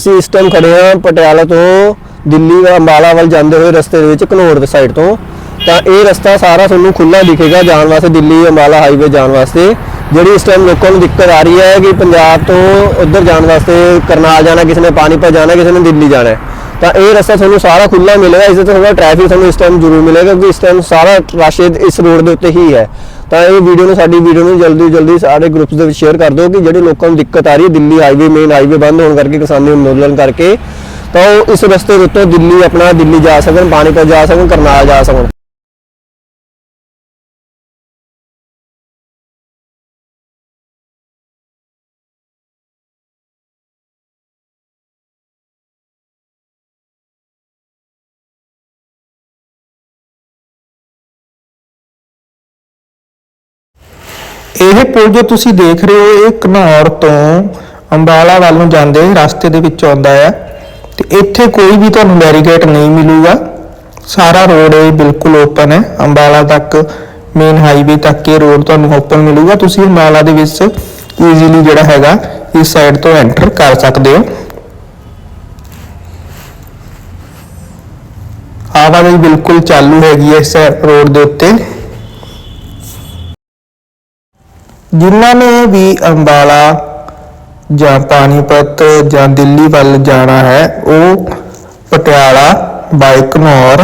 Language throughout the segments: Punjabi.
ਅਸੀਂ ਇਸ ਟਾਈਮ ਖੜੇ ਹਾਂ ਪਟਿਆਲਾ ਤੋਂ ਦਿੱਲੀ ਦਾ ਅੰਬਾਲਾ ਵੱਲ ਜਾਂਦੇ ਹੋਏ ਰਸਤੇ ਦੇ ਵਿੱਚ ਘਨੌਰ ਦੇ ਸਾਈਡ ਤੋਂ। ਤਾਂ ਇਹ ਰਸਤਾ ਸਾਰਾ ਤੁਹਾਨੂੰ ਖੁੱਲਾ ਦਿਖੇਗਾ ਜਾਣ ਵਾਸਤੇ ਦਿੱਲੀ, ਅੰਬਾਲਾ ਹਾਈਵੇ ਜਾਣ ਵਾਸਤੇ। ਜਿਹੜੀ ਇਸ ਟਾਈਮ ਲੋਕਾਂ ਨੂੰ ਦਿੱਕਤ ਆ ਰਹੀ ਹੈ ਕਿ ਪੰਜਾਬ ਤੋਂ ਉੱਧਰ ਜਾਣ ਵਾਸਤੇ ਕਰਨਾਲ ਜਾਣਾ, ਕਿਸੇ ਨੇ ਪਾਣੀਪਤ ਜਾਣਾ, ਕਿਸੇ ਨੇ ਦਿੱਲੀ ਜਾਣਾ ਤਾਂ ਇਹ ਰਸਤਾ ਤੁਹਾਨੂੰ ਸਾਰਾ ਖੁੱਲਾ ਮਿਲੇਗਾ, ਇਸ ਤੇ ਥੋੜਾ ਟ੍ਰੈਫਿਕ ਤੁਹਾਨੂੰ ਇਸ ਟਾਈਮ ਜ਼ਰੂਰ ਮਿਲੇਗਾ, ਕਿਉਂਕਿ ਇਸ ਟਾਈਮ ਸਾਰਾ ਰਸ਼ ਇਸ ਰੋਡ ਦੇ ਉੱਤੇ ਹੀ ਹੈ। ਤਾਂ ਇਹ ਵੀਡੀਓ ਨੂੰ, ਸਾਡੀ ਵੀਡੀਓ ਨੂੰ ਜਲਦੀ ਜਲਦੀ ਸਾਰੇ ਗਰੁੱਪਸ ਦੇ ਵਿੱਚ ਸ਼ੇਅਰ ਕਰ ਦਿਓ ਕਿ ਜਿਹੜੇ ਲੋਕਾਂ ਨੂੰ ਦਿੱਕਤ ਆ ਰਹੀ ਹੈ, ਦਿੱਲੀ ਹਾਈਵੇ ਮੇਨ ਹਾਈਵੇ ਬੰਦ ਹੋਣ ਕਰਕੇ, ਕਿਸਾਨੀ ਅੰਦੋਲਨ ਕਰਕੇ, ਤਾਂ ਉਹ ਇਸ ਰਸਤੇ ਦੇ ਉੱਤੋਂ ਦਿੱਲੀ ਆਪਣਾ ਦਿੱਲੀ ਜਾ ਸਕਣ, ਪਾਣੀਪਤ ਜਾ ਸਕਣ, ਕਰਨਾਲ ਜਾ ਸਕਣ। ਇਹ ਪੁਲ ਜੋ ਤੁਸੀਂ ਦੇਖ ਰਹੇ ਹੋ, ਇਹ ਘਨੌਰ ਤੋਂ ਅੰਬਾਲਾ ਵੱਲ ਨੂੰ ਜਾਂਦੇ ਰਸਤੇ ਦੇ ਵਿੱਚ ਆਉਂਦਾ ਹੈ ਤੇ ਇੱਥੇ ਕੋਈ ਵੀ ਤੁਹਾਨੂੰ ਬੈਰੀਕੇਡ ਨਹੀਂ ਮਿਲੂਗਾ। ਸਾਰਾ ਰੋਡ ਇਹ ਬਿਲਕੁਲ ਓਪਨ ਹੈ। ਅੰਬਾਲਾ ਤੱਕ, ਮੇਨ ਹਾਈਵੇ ਤੱਕ ਇਹ ਰੋਡ ਤੁਹਾਨੂੰ ਓਪਨ ਮਿਲੂਗਾ। ਤੁਸੀਂ ਅੰਬਾਲਾ ਦੇ ਵਿੱਚ ਈਜ਼ੀਲੀ ਜਿਹੜਾ ਹੈਗਾ, ਇਸ ਸਾਈਡ ਤੋਂ ਐਂਟਰ ਕਰ ਸਕਦੇ ਹੋ। ਆਵਾਜਾਈ ਬਿਲਕੁਲ ਚਾਲੂ ਹੈਗੀ ਹੈ ਇਸ ਰੋਡ ਦੇ ਉੱਤੇ। ਜਿਨ੍ਹਾਂ ਨੇ ਵੀ ਅੰਬਾਲਾ ਜਾਂ ਪਾਣੀਪਤ ਜਾਂ ਦਿੱਲੀ ਵੱਲ ਜਾਣਾ ਹੈ, ਉਹ ਪਟਿਆਲਾ ਬਾਈ ਘਨੌਰ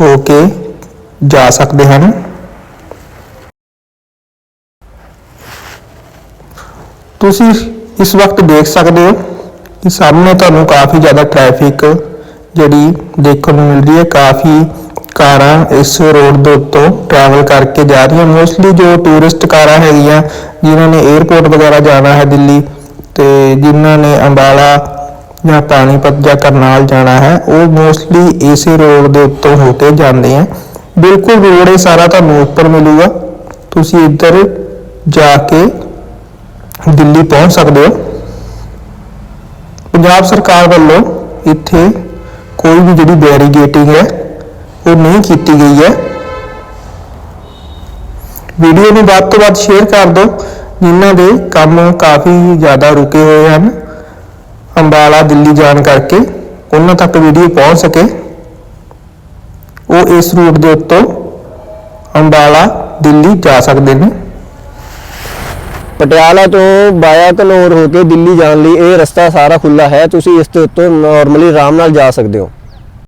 ਹੋ ਕੇ ਜਾ ਸਕਦੇ ਹਨ। ਤੁਸੀਂ ਇਸ ਵਕਤ ਦੇਖ ਸਕਦੇ ਹੋ ਕਿ ਸਾਹਮਣੇ ਤੁਹਾਨੂੰ ਕਾਫੀ ਜ਼ਿਆਦਾ ਟ੍ਰੈਫਿਕ ਜਿਹੜੀ ਦੇਖਣ ਨੂੰ ਮਿਲ ਰਹੀ ਹੈ, ਕਾਫੀ ਕਾਰਾਂ ਇਸ ਰੋਡ ਦੇ ਉੱਤੋਂ ਟਰੈਵਲ ਕਰਕੇ ਜਾ ਰਹੀਆਂ। ਮੋਸਟਲੀ ਜੋ ਟੂਰਿਸਟ ਕਾਰਾਂ ਹੈਗੀਆਂ, ਜਿਨ੍ਹਾਂ ਨੇ 에ਅਰਪੋਰਟ ਵਗੈਰਾ ਜਾਣਾ ਹੈ ਦਿੱਲੀ, ਤੇ ਜਿਨ੍ਹਾਂ ਨੇ ਅੰਬਾਲਾ ਜਾਂ ਪਾਣੀਪਤ ਜਾਂ ਕਰਨਾਲ ਜਾਣਾ ਹੈ, ਉਹ ਮੋਸਟਲੀ ਇਸੇ ਰੋਡ ਦੇ ਉੱਤੋਂ ਹੋ ਕੇ ਜਾਂਦੇ ਆ। ਬਿਲਕੁਲ ਰੋਡ ਇਹ ਸਾਰਾ ਤੁਹਾਨੂੰ ਉੱਪਰ ਮਿਲੂਗਾ। ਤੁਸੀਂ ਇੱਧਰ ਜਾ ਕੇ ਦਿੱਲੀ ਪਹੁੰਚ ਸਕਦੇ ਹੋ। ਪੰਜਾਬ ਸਰਕਾਰ ਵੱਲੋਂ ਇੱਥੇ ਕੋਈ ਵੀ ਜਿਹੜੀ ਬੈਰੀਗੇਟਿੰਗ ਹੈ ਉਹ ਨਹੀਂ ਕੀਤੀ ਗਈ ਹੈ। ਵੀਡੀਓ ਨੂੰ ਵੱਧ ਤੋਂ ਵੱਧ ਸ਼ੇਅਰ ਕਰ ਦਿਓ, ਜਿਨ੍ਹਾਂ ਦੇ ਕੰਮ ਕਾਫੀ ਜ਼ਿਆਦਾ ਰੁਕੇ ਹੋਏ ਹਨ। ਅੰਬਾਲਾ, ਦਿੱਲੀ ਜਾਣ ਕਰਕੇ ਉਹਨਾਂ ਤੱਕ ਵੀਡੀਓ ਪਹੁੰਚ ਸਕੇ। ਉਹ ਇਸ ਰੂਟ ਦੇ ਉੱਤੋਂ ਅੰਬਾਲਾ, ਦਿੱਲੀ ਜਾ ਸਕਦੇ ਨੇ। ਪਟਿਆਲਾ ਤੋਂ ਬਾਇਆ ਘਨੌਰ ਹੋ ਕੇ ਦਿੱਲੀ ਜਾਣ ਲਈ ਇਹ ਰਸਤਾ ਸਾਰਾ ਖੁੱਲਾ ਹੈ। ਤੁਸੀਂ ਇਸ ਦੇ ਉੱਤੋਂ ਨਾਰਮਲੀ ਆਰਾਮ ਨਾਲ ਜਾ ਸਕਦੇ ਹੋ।